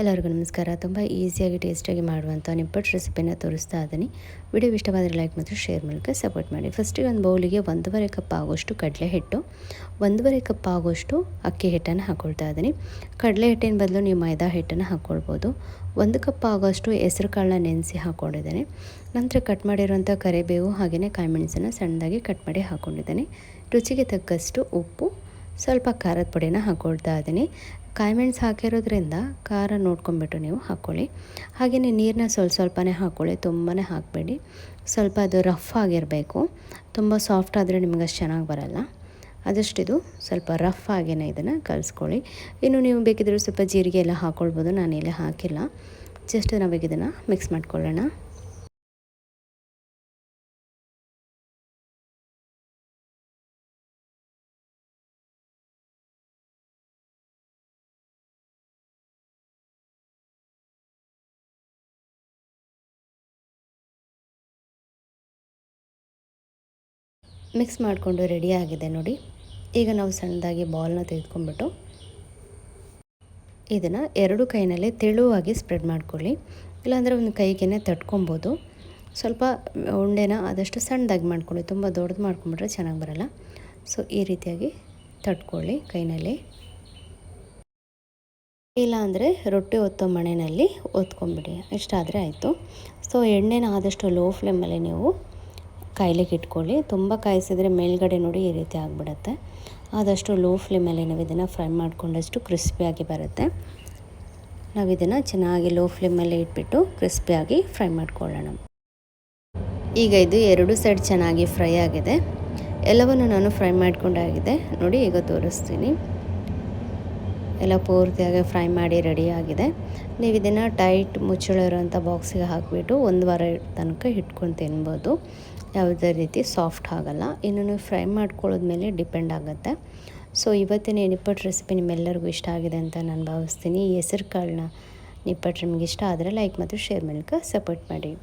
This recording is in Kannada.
ಎಲ್ಲರಿಗೂ ನಮಸ್ಕಾರ. ತುಂಬ ಈಸಿಯಾಗಿ, ಟೇಸ್ಟಿಯಾಗಿ ಮಾಡುವಂಥ ನಿಪ್ಪಟ್ಟು ರೆಸಿಪಿನ ತೋರಿಸ್ತಾ ಇದ್ದೀನಿ. ವಿಡಿಯೋ ಇಷ್ಟವಾದರೆ ಲೈಕ್ ಮತ್ತು ಶೇರ್ ಮೂಲಕ ಸಪೋರ್ಟ್ ಮಾಡಿ. ಫಸ್ಟಿಗೆ ಒಂದು ಬೌಲಿಗೆ ಒಂದೂವರೆ ಕಪ್ ಆಗೋಷ್ಟು ಕಡಲೆ ಹಿಟ್ಟು ಒಂದೂವರೆ ಕಪ್ ಆಗೋಷ್ಟು ಅಕ್ಕಿ ಹಿಟ್ಟನ್ನು ಹಾಕ್ಕೊಳ್ತಾ ಇದ್ದೀನಿ. ಕಡಲೆ ಹಿಟ್ಟಿನ ಬದಲು ನೀವು ಮೈದಾ ಹಿಟ್ಟನ್ನು ಹಾಕ್ಕೊಳ್ಬೋದು ಒಂದು ಕಪ್ ಆಗೋಷ್ಟು ಹೆಸರು ಕಾಳನ್ನ ನೆನೆಸಿ ಹಾಕ್ಕೊಂಡಿದ್ದೇನೆ ನಂತರ ಕಟ್ ಮಾಡಿರುವಂಥ ಕರಿಬೇವು ಹಾಗೆಯೇ ಕಾಯಿಮೆಣಸನ್ನು ಸಣ್ಣದಾಗಿ ಕಟ್ ಮಾಡಿ ಹಾಕ್ಕೊಂಡಿದ್ದೇನೆ ರುಚಿಗೆ ತಕ್ಕಷ್ಟು ಉಪ್ಪು ಸ್ವಲ್ಪ ಖಾರದ ಪುಡಿನ ಹಾಕ್ಕೊಳ್ತಾ ಇದ್ದೀನಿ. ಕಾಯಿಮೆಣ್ಸು ಹಾಕಿರೋದ್ರಿಂದ ಖಾರ ನೋಡ್ಕೊಂಬಿಟ್ಟು ನೀವು ಹಾಕ್ಕೊಳ್ಳಿ ಹಾಗೆಯೇ ನೀರನ್ನ ಸ್ವಲ್ಪ ಸ್ವಲ್ಪನೇ ಹಾಕ್ಕೊಳ್ಳಿ ತುಂಬಾ ಹಾಕಬೇಡಿ. ಸ್ವಲ್ಪ ಅದು ರಫ್ ಆಗಿರಬೇಕು. ತುಂಬ ಸಾಫ್ಟ್ ಆದರೆ ನಿಮ್ಗೆ ಅಷ್ಟು ಚೆನ್ನಾಗಿ ಬರಲ್ಲ. ಅದಷ್ಟಿದು ಸ್ವಲ್ಪ ರಫ್ ಆಗೇನೆ ಇದನ್ನು ಕಲಿಸ್ಕೊಳ್ಳಿ. ಇನ್ನು ನೀವು ಬೇಕಿದ್ರೆ ಸ್ವಲ್ಪ ಜೀರಿಗೆ ಎಲ್ಲ ಹಾಕ್ಕೊಳ್ಬೋದು ನಾನಿಲ್ಲಿ ಹಾಕಿಲ್ಲ. ಜಸ್ಟ್ ನಾವೀಗ ಇದನ್ನು ಮಿಕ್ಸ್ ಮಾಡ್ಕೊಳ್ಳೋಣ. ಮಿಕ್ಸ್ ಮಾಡಿಕೊಂಡು ಆಗಿದೆ ನೋಡಿ. ಈಗ ನಾವು ಸಣ್ಣದಾಗಿ ಬಾಲ್ನ ತೆಗೆದುಕೊಂಡ್ಬಿಟ್ಟು ಇದನ್ನು ಎರಡು ಕೈನಲ್ಲೇ ತೆಳುವಾಗಿ ಸ್ಪ್ರೆಡ್ ಮಾಡ್ಕೊಳ್ಳಿ. ಇಲ್ಲಾಂದರೆ ಒಂದು ಕೈಗೇನೆ ತಟ್ಕೊಬೋದು. ಸ್ವಲ್ಪ ಉಂಡೆನ ಆದಷ್ಟು ಸಣ್ಣದಾಗಿ ಮಾಡ್ಕೊಳ್ಳಿ. ತುಂಬ ದೊಡ್ಡದು ಮಾಡ್ಕೊಂಬಿಟ್ರೆ ಚೆನ್ನಾಗಿ ಬರಲ್ಲ. ಸೊ, ಈ ರೀತಿಯಾಗಿ ತಟ್ಕೊಳ್ಳಿ ಕೈನಲ್ಲಿ. ಇಲ್ಲ ಅಂದರೆ ರೊಟ್ಟಿ ಒತ್ತೋ ಮಣೆಯಲ್ಲಿ ಒತ್ಕೊಂಬಿಡಿ ಇಷ್ಟಾದರೆ ಆಯಿತು. ಸೊ, ಎಣ್ಣೆನ ಆದಷ್ಟು ಲೋ ಫ್ಲೇಮಲ್ಲಿ ನೀವು ಕಾಯ್ಲಿಕ್ಕೆ ಇಟ್ಕೊಳ್ಳಿ ತುಂಬ ಕಾಯಿಸಿದ್ರೆ ಮೇಲ್ಗಡೆ ನೋಡಿ ಈ ರೀತಿ ಆಗಿಬಿಡುತ್ತೆ. ಆದಷ್ಟು ಲೋ ಫ್ಲೇಮಲ್ಲಿ ನಾವು ಇದನ್ನು ಫ್ರೈ ಮಾಡಿಕೊಂಡಷ್ಟು ಕ್ರಿಸ್ಪಿಯಾಗಿ ಬರುತ್ತೆ. ನಾವು ಇದನ್ನು ಚೆನ್ನಾಗಿ ಲೋ ಫ್ಲೇಮಲ್ಲಿ ಇಟ್ಬಿಟ್ಟು ಕ್ರಿಸ್ಪಿಯಾಗಿ ಫ್ರೈ ಮಾಡ್ಕೊಳ್ಳೋಣ. ಈಗ ಇದು ಎರಡು ಸೈಡ್ ಚೆನ್ನಾಗಿ ಫ್ರೈ ಆಗಿದೆ. ಎಲ್ಲವನ್ನು ನಾನು ಫ್ರೈ ಮಾಡ್ಕೊಂಡಾಗಿದೆ ನೋಡಿ ಈಗ ತೋರಿಸ್ತೀನಿ. ಎಲ್ಲ ಪೂರ್ತಿಯಾಗಿ ಫ್ರೈ ಮಾಡಿ ರೆಡಿಯಾಗಿದೆ ನೀವು ಇದನ್ನು ಟೈಟ್ ಮುಚ್ಚಳ ಇರೋಂಥ ಬಾಕ್ಸಿಗೆ ಹಾಕಿಬಿಟ್ಟು ಒಂದು ವಾರ ತನಕ ಇಟ್ಕೊಂಡು ತಿನ್ಬೋದು. ಯಾವುದೇ ರೀತಿ ಸಾಫ್ಟ್ ಆಗಲ್ಲ. ಇನ್ನು ಫ್ರೈ ಮಾಡ್ಕೊಳ್ಳೋದ್ಮೇಲೆ ಡಿಪೆಂಡ್ ಆಗುತ್ತೆ. ಸೊ, ಇವತ್ತಿನ ನಿಪ್ಪಟ್ಟು ರೆಸಿಪಿ ನಿಮ್ಮೆಲ್ಲರಿಗೂ ಇಷ್ಟ ಆಗಿದೆ ಅಂತ ನಾನು ಭಾವಿಸ್ತೀನಿ. ಈ ಹೆಸರು ಕಾಳನ್ನ ನಿಪ್ಪಟ್ಟು ನಿಮಗೆ ಇಷ್ಟ ಆದರೆ ಲೈಕ್ ಮತ್ತು ಶೇರ್ ಮೂಲಕ ಸಪೋರ್ಟ್ ಮಾಡಿ.